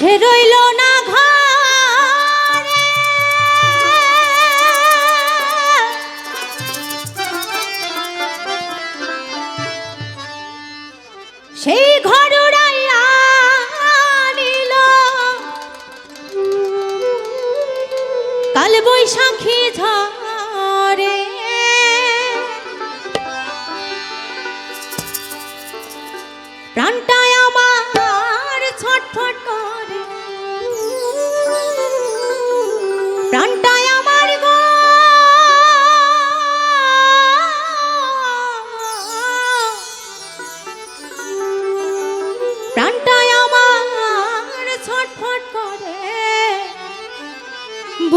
সে রইল না ঘরে। সেই ঘর উড়াইয়া কাল বৈশাখী ঝরে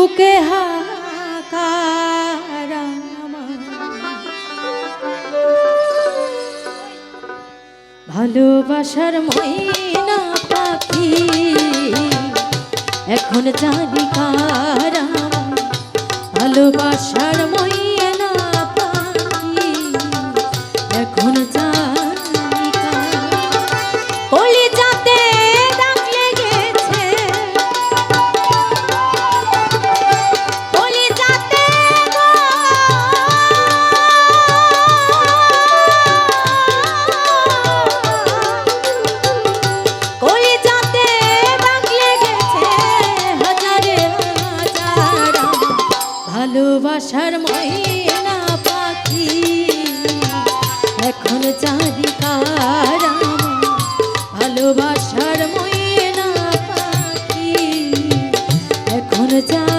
বুকে ভালোবাসার ময়না পাখি এখন জানি কারা ভালোবাসার ময়না এখন ভালোবাসার ময়না পাখি। এখন চারিকার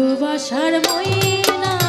ভালোবাসার ময়না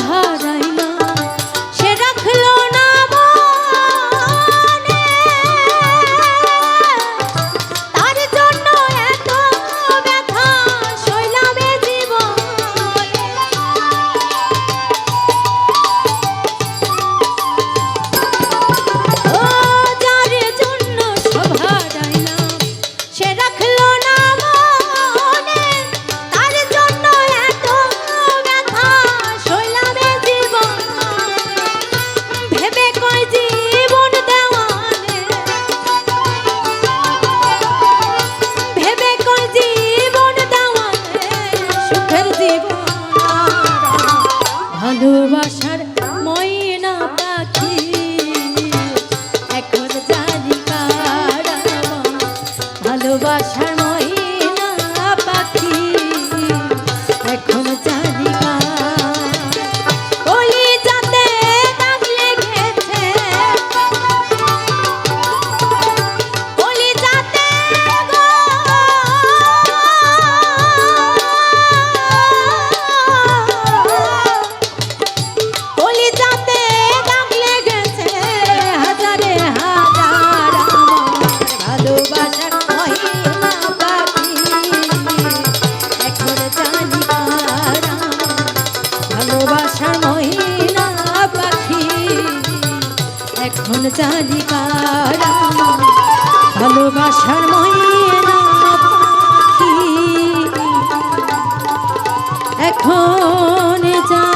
ধরা এখন কার আমার ভালোবাসার পাখি। এখন জানি